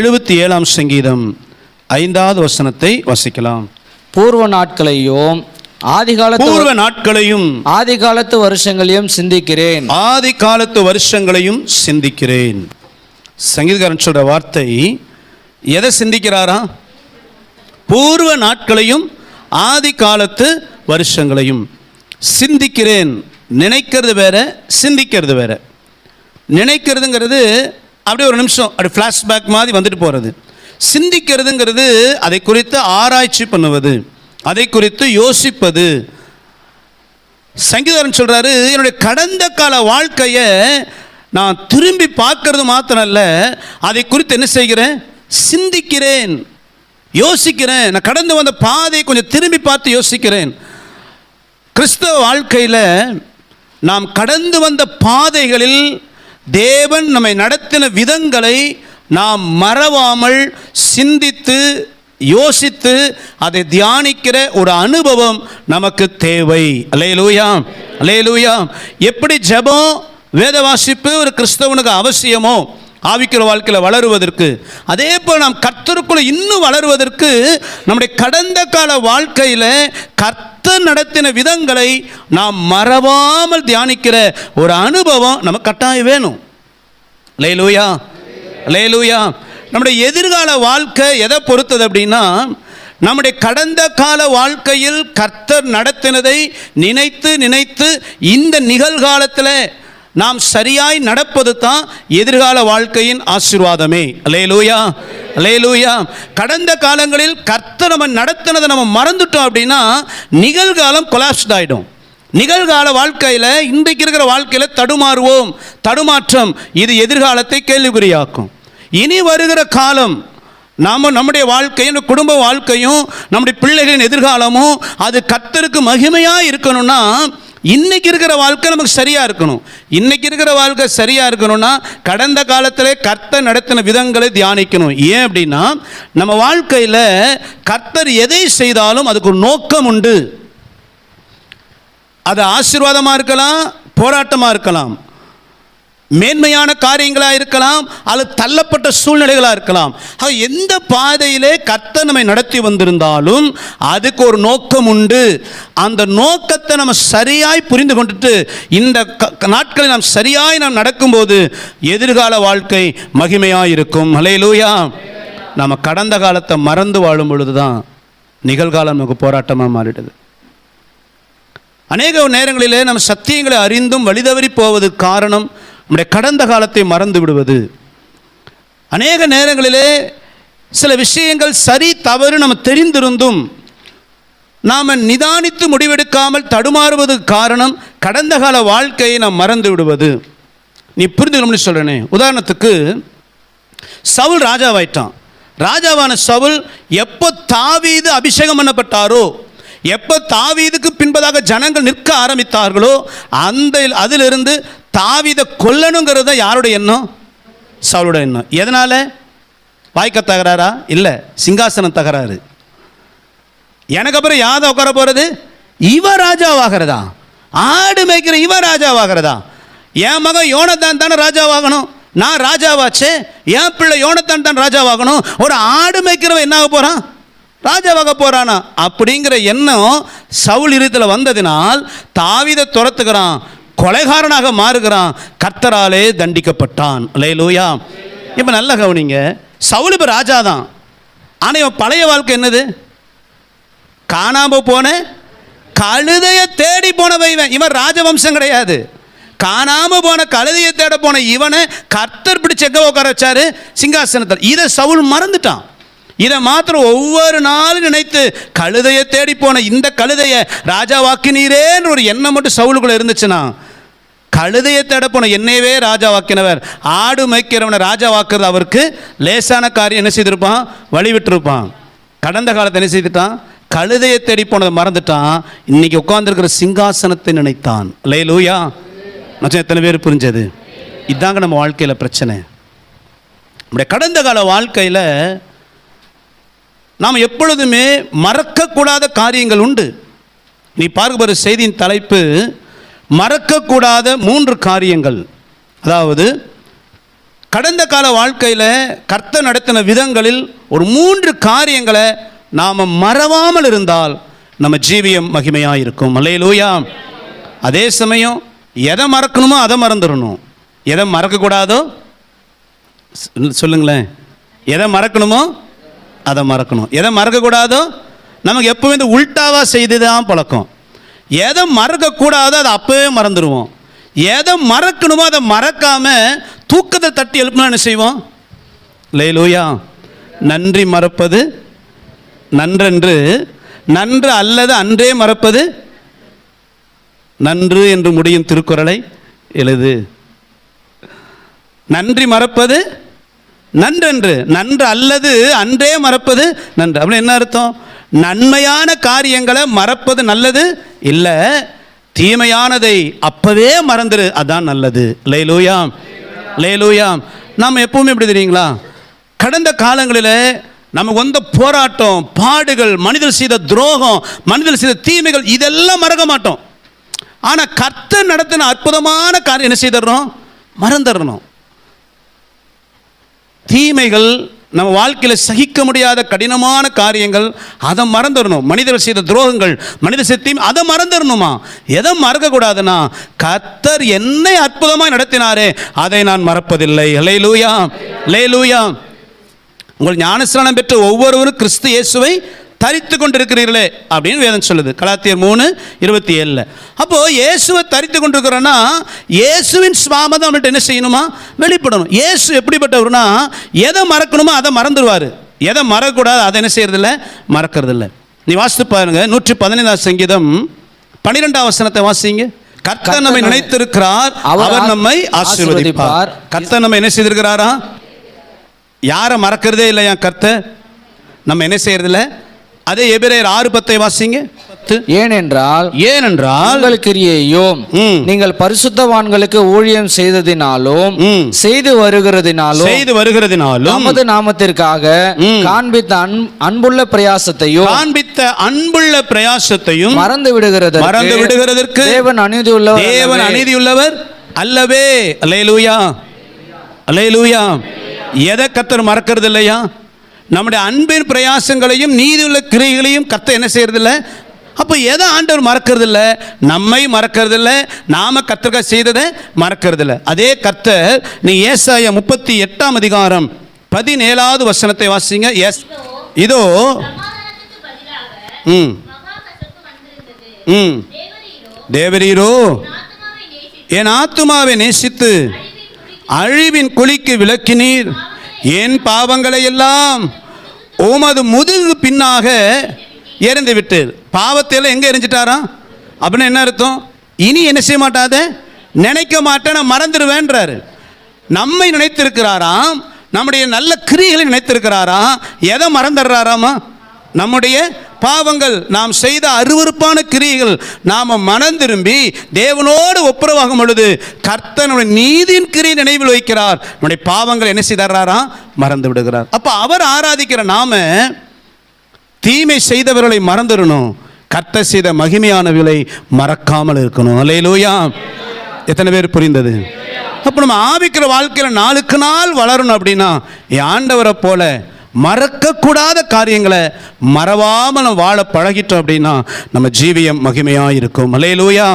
எழுபத்தி ஏழாம் சங்கீதம் ஐந்தாவது வசனத்தை வசிக்கலாம். பூர்வ நாட்களையும் ஆதிகாலத்து பூர்வ நாட்களையும் ஆதிகாலத்து வருஷங்களையும் சிந்திக்கிறேன். ஆதி காலத்து வருஷங்களையும் சிந்திக்கிறேன். சங்கீதக்காரன் சொல்ற வார்த்தை எதை சிந்திக்கிறாரா? பூர்வ நாட்களையும் ஆதி காலத்து வருஷங்களையும் சிந்திக்கிறேன். நினைக்கிறது வேற சிந்திக்கிறது வேற. நினைக்கிறதுங்கிறது அப்படியே ஒரு நிமிஷம் அப்படி ஃப்ளாஷ்பேக் மாதிரி வந்துட்டு போகிறது சிந்திக்கிறதுங்கிறது அதை குறித்து ஆராய்ச்சி பண்ணுவது அதை குறித்து யோசிப்பது. சங்கீதரன் சொல்கிறாரு என்னுடைய கடந்த கால வாழ்க்கையை நான் திரும்பி பார்க்கறது மாத்திரம் அல்ல அதை குறித்து என்ன செய்கிறேன்? சிந்திக்கிறேன் யோசிக்கிறேன். நான் கடந்து வந்த பாதையை கொஞ்சம் திரும்பி பார்த்து யோசிக்கிறேன். கிறிஸ்தவ வாழ்க்கையில் நாம் கடந்து வந்த பாதைகளில் தேவன் நம்மை நடத்தின விதங்களை நாம் மறவாமல் சிந்தித்து யோசித்து அதை தியானிக்கிற ஒரு அனுபவம் நமக்கு தேவை. அலேலூயா அலேலூயா எப்படி ஜெபம் வேத வாசிப்பு ஒரு கிறிஸ்தவனுக்கு அவசியமோ? ஆவிக்கிற வாழ்க்கையில் வளருவதற்கு அதே போல் நாம் கர்த்தருக்குள்ள இன்னும் வளருவதற்கு நம்முடைய கடந்த கால வாழ்க்கையில் கர்த்தர் நடத்தின விதங்களை நாம் மறவாமல் தியானிக்கிற ஒரு அனுபவம் நமக்கு கட்டாயம் வேணும். லேலூயா லேலூயா நம்முடைய எதிர்கால வாழ்க்கை எதை பொறுத்தது அப்படின்னா நம்முடைய கடந்த கால வாழ்க்கையில் கர்த்தர் நடத்தினதை நினைத்து நினைத்து இந்த நிகழ்காலத்தில் நாம் சரியாய் நடப்பது தான் எதிர்கால வாழ்க்கையின் ஆசீர்வாதமே. அலேலூயா அலேலூயா கடந்த காலங்களில் கர்த்தர் நம்ம நடத்தினதை நம்ம மறந்துட்டோம் அப்படின்னா நிகழ்காலம் கொலாப்ஸ்ட் ஆகிடும் நிகழ்கால வாழ்க்கையில் இன்றைக்கு இருக்கிற வாழ்க்கையில் தடுமாறுவோம். தடுமாற்றம் இது எதிர்காலத்தை கேள்விக்குறியாக்கும். இனி வருகிற காலம் நாம் நம்முடைய வாழ்க்கையும் குடும்ப வாழ்க்கையும் நம்முடைய பிள்ளைகளின் எதிர்காலமும் அது கர்த்தருக்கு மகிமையாக இருக்கணும்னா இன்னைக்கு இருக்கிற வாழ்க்கை நமக்கு சரியாக இருக்கணும். இன்னைக்கு இருக்கிற வாழ்க்கை சரியாக இருக்கணும்னா கடந்த காலத்தில் கர்த்தர் நடத்தின விதங்களை தியானிக்கணும். ஏன் அப்படின்னா நம்ம வாழ்க்கையில் கர்த்தர் எதை செய்தாலும் அதுக்கு ஒரு நோக்கம் உண்டு. அது ஆசீர்வாதமாக இருக்கலாம் போராட்டமாக இருக்கலாம். மேன்மையான காரியங்களாக இருக்கலாம் அல்லது தள்ளப்பட்ட சூழ்நிலைகளாக இருக்கலாம். ஆக எந்த பாதையிலே கர்த்தர் நம்மை நடத்தி வந்திருந்தாலும் அதுக்கு ஒரு நோக்கம் உண்டு. அந்த நோக்கத்தை நம்ம சரியாய் புரிந்து கொண்டுட்டு இந்த க- நாட்களில் நாம் சரியாய் நாம் நடக்கும்போது எதிர்கால வாழ்க்கை மகிமையாக இருக்கும். ஹalleluya நம்ம கடந்த காலத்தை மறந்து வாழும் பொழுது தான் நிகழ்காலம் நமக்கு போராட்டமாக மாறிடுது. அநேக நேரங்களிலே நம்ம சத்தியங்களை அறிந்தும் வழிதவறி போவது காரணம் நம்முடைய கடந்த காலத்தை மறந்து விடுவது. அநேக நேரங்களிலே சில விஷயங்கள் சரி தவறு நம்ம தெரிந்திருந்தும் நாம் நிதானித்து முடிவெடுக்காமல் தடுமாறுவதற்கு காரணம் கடந்த கால வாழ்க்கையை நாம் மறந்து விடுவது. நீ புரிந்துக்கணும்னு சொல்கிறேனே உதாரணத்துக்கு சவுல் ராஜாவாயிட்டான். ராஜாவான சவுல் எப்போ தாவீது அபிஷேகம் பண்ணப்பட்டாரோ எப்போ தாவீதுக்கு பின்பதாக ஜனங்கள் நிற்க ஆரம்பித்தார்களோ அந்த அதிலிருந்து தாவீதை கொல்லணுங்கிறது தான் யாருடைய எண்ணம்? சவுளுடைய எண்ணம். எதனால்? வாய்க்க தகராறா? இல்லை சிங்காசனம் தகராறு. எனக்கு அப்புறம் யாத உட்கார போகிறது இவ ராஜாவாகிறதா? ஆடு மேய்க்கிற இவ ராஜாவாகிறதா? என் மகன் யோனத்தான் தானே ராஜாவாகணும். நான் ராஜாவாச்சே. என் பிள்ளை யோனத்தான் தான் ராஜாவாகணும். ஒரு ஆடு மேய்க்கிறவன் என்ன ஆக போகிறான் ராஜாவாக போகிறானா அப்படிங்கிற எண்ணம் சவுல் இருத்தில் வந்ததினால் தாவீதை துரத்துக்கிறான் கொலைகாரனாக மாறுகிறான் கர்த்தராலே தண்டிக்கப்பட்டான். லேலூயா இப்போ நல்ல கவனிங்க. சவுல் இப்போ ராஜா தான் ஆனால் இவன் பழைய வாழ்க்கை என்னது? காணாம போன கழுதையை தேடி போனவன் இவன். இவன் ராஜவம்சம் கிடையாது. காணாம போன கழுதையை தேட போன இவனை கர்த்தர் பிடிச்ச எங்க உட்கார வச்சாரு? சிங்காசனத்தில். இதை சவுல் மறந்துட்டான். இதை மாத்திரம் ஒவ்வொரு நாளும் நினைத்து கழுதையை தேடி போன இந்த கழுதையை ராஜாவாக்கினீரேன்னு ஒரு எண்ணம் மட்டும் சவுலுக்குள்ள இருந்துச்சுன்னா கழுதையை தேட போன என்னையவே ராஜாவாக்கினவர். ஆடு மேய்க்கிறவனை ராஜாவாக்குறது அவருக்கு லேசான காரியம். என்ன செய்திருப்பான்? வழி விட்டுருப்பான் கடந்த காலத்தை என்ன செய்துட்டான்? கழுதையை தேடி போனதை மறந்துட்டான். இன்னைக்கு உட்கார்ந்துருக்கிற சிங்காசனத்தை நினைத்தான். லே லூயா மச்சம் எத்தனை பேர் புரிஞ்சது? இதாங்க நம்ம வாழ்க்கையில் பிரச்சனை. நம்முடைய கடந்த கால வாழ்க்கையில் நாம் எப்பொழுதுமே மறக்கக்கூடாத காரியங்கள் உண்டு. நீ பார்க்கப்படுற செய்தியின் தலைப்பு மறக்கக்கூடாத மூன்று காரியங்கள். அதாவது கடந்த கால வாழ்க்கையில் கர்த்த நடத்தின விதங்களில் ஒரு மூன்று காரியங்களை நாம் மறவாமல் இருந்தால் நம்ம ஜீவியம் மகிமையாக இருக்கும் அல்லேலூயா. அதே சமயம் எதை மறக்கணுமோ அதை மறந்துடணும். எதை மறக்கக்கூடாதோ சொல்லுங்களேன். எதை மறக்கணுமோ அதை மறக்கணும். எதை மறக்கக்கூடாதோ நமக்கு எப்பவுமே இந்த உல்டாவாக செய்து தான் பழக்கம். எதை மறக்கக்கூடாதோ அதை அப்போவே மறந்துடுவோம். எதை மறக்கணுமோ அதை மறக்காமல் தூக்கத்தை தட்டி எழுப்பினா என்ன செய்வோம்? லேலூயா. நன்றி மறப்பது நன்றென்று நன்று அல்லது அன்றே மறப்பது நன்று என்று முடியும் திருக்குறளை எழுது. நன்றி மறப்பது நன்றென்று நன்று அல்லது அன்றே மறப்பது நன்று. அப்படின்னு என்ன அர்த்தம்? நன்மையான காரியங்களை மறப்பது நல்லது? இல்லை தீமையானதை அப்பவே மறந்துரு அதான் நல்லது. லேலூயாம் லேலூயாம் நாம் எப்பவுமே எப்படி தெரியுங்களா? கடந்த காலங்களில் நமக்கு வந்த போராட்டம் பாடுகள் மனிதர் செய்த துரோகம் மனிதர் செய்த தீமைகள் இதெல்லாம் மறக்க மாட்டோம். ஆனால் கர்த்தர் நடத்தின அற்புதமான காரியம் என்ன செய்திடறோம்? மறந்துடணும் தீமைகள் நம்ம வாழ்க்கையில் சகிக்க முடியாத கடினமான காரியங்கள் அதை மறந்துடணும். மனிதர்கள் செய்த துரோகங்கள் மனித செய்த அதை மறந்துடணுமா? எதை மறக்கக்கூடாதுன்னா கத்தர் என்னை அற்புதமாக நடத்தினாரே அதை நான் மறப்பதில்லை. லை லூயா லே லூயா உங்கள் ஞானஸ்நானம் பெற்ற ஒவ்வொருவரும் கிறிஸ்து இயேசுவை தரித்து கொண்டிருக்கிறீர்களே அப்படின்னு வேதம் சொல்லுது. கலாத்தியர் மூணு இருபத்தி ஏழில். அப்போது இயேசுவை தரித்து கொண்டிருக்கிறோன்னா இயேசுவின் சுவாமதம் நம்மள்ட்ட என்ன செய்யணுமா? வெளிப்படணும். இயேசு எப்படிப்பட்டவர்னா எதை மறக்கணுமோ அதை மறந்துடுவார் எதை மறக்கக்கூடாது அதை என்ன செய்யறதில்ல? மறக்கறதில்ல. நீ வாசித்து பாருங்க நூற்றி பதினைந்தாம் சங்கீதம் பன்னிரெண்டாம் வசனத்தை வாசிங்க. கர்த்தர் நம்மை நினைத்திருக்கிறார் அவர் அவர் நம்மை ஆசீர்வதிப்பார். கர்த்தர் நம்ம என்ன செய்திருக்கிறாரா? யாரை மறக்கிறதே இல்லையா கர்த்தர்? நம்ம என்ன செய்யறதில்ல? அதே எபிரேயர் ஆறு பத்தை வாசிங்க. ஏனென்றால் ஏனென்றால் உங்கள் கிரியையும். நீங்கள் பரிசுத்தவான்களுக்கு ஊழியம் செய்ததினாலும். செய்து வருகிறதினாலும் செய்து வருகிறதினாலும் நமது நாமத்திற்காக. காண்பித்த அன்- அன்புள்ள பிரயாசத்தையும் காண்பித்த அன்புள்ள பிரயாசத்தையும் மறந்து விடுகிறது மறந்து விடுகிறதற்கு தேவன் அநீதி உள்ளவர் தேவன் அநீதியுள்ளவர் அல்லவே. அலையலூயா அலையலூயா எதை கத்தர் மறக்கிறது இல்லையா நம்முடைய அன்பின் பிரயாசங்களையும் நீதியுள்ள கிரியைகளையும் கத்த என்ன செய்யறதில்ல? அப்போ எதை ஆண்டவர் மறக்கறதில்ல? நம்மை மறக்கறதில்ல. நாம கத்தர்க செய்ததை மறக்கறதில்ல. அதே கர்த்தர் நீ ஏசாயா முப்பத்தி எட்டாம் அதிகாரம் பதினேழாவது வசனத்தை வாசிங்க. எஸ் இதோ ம். ம். தேவரீரோ என் ஆத்துமாவை நேசித்து அழிவின் குழிக்கு விளக்கினீர் என் பாவங்களை எல்லாம் உமது முதுகு பின்னாக எரிந்து விட்டு பாவத்தையெல்லாம் எங்கே எரிஞ்சிட்டாராம்? அப்படின்னு என்ன அர்த்தம்? இனி என்ன செய்ய மாட்டாத? நினைக்க மாட்டேன் நான் மறந்துடுவேன்றாரு. நம்மை நினைத்திருக்கிறாராம் நம்முடைய நல்ல கிரியைகளை நினைத்திருக்கிறாராம். எதை மறந்துடுறாராமா? நம்முடைய பாவங்கள் நாம் செய்த அருவருப்பான கிரியைகள் நாம் மனம் திரும்பி தேவனோடு ஒப்புரவாகும் பொழுது கர்த்தனுடைய நீதியின் கிரியை நினைவில் வைக்கிறார். நம்முடைய பாவங்கள் என்ன செய்தாராம் மறந்து விடுகிறார். அப்போ அவர் ஆராதிக்கிற நாம தீமை செய்தவர்களை மறந்துடணும். கர்த்த செய்த மகிமையான விலை மறக்காமல் இருக்கணும். அலையிலூயா எத்தனை பேர் புரிந்தது? அப்போ நம்ம ஆவிக்கிற வாழ்க்கையில் நாளுக்கு நாள் வளரணும் அப்படின்னா என் ஆண்டவரை போல மறக்கக்கூடாத காரியங்களை மறவாமல் நம்ம வாழ பழகிட்டோம் அப்படின்னா நம்ம ஜீவியம் மகிமையாக இருக்கும். அலையிலூயா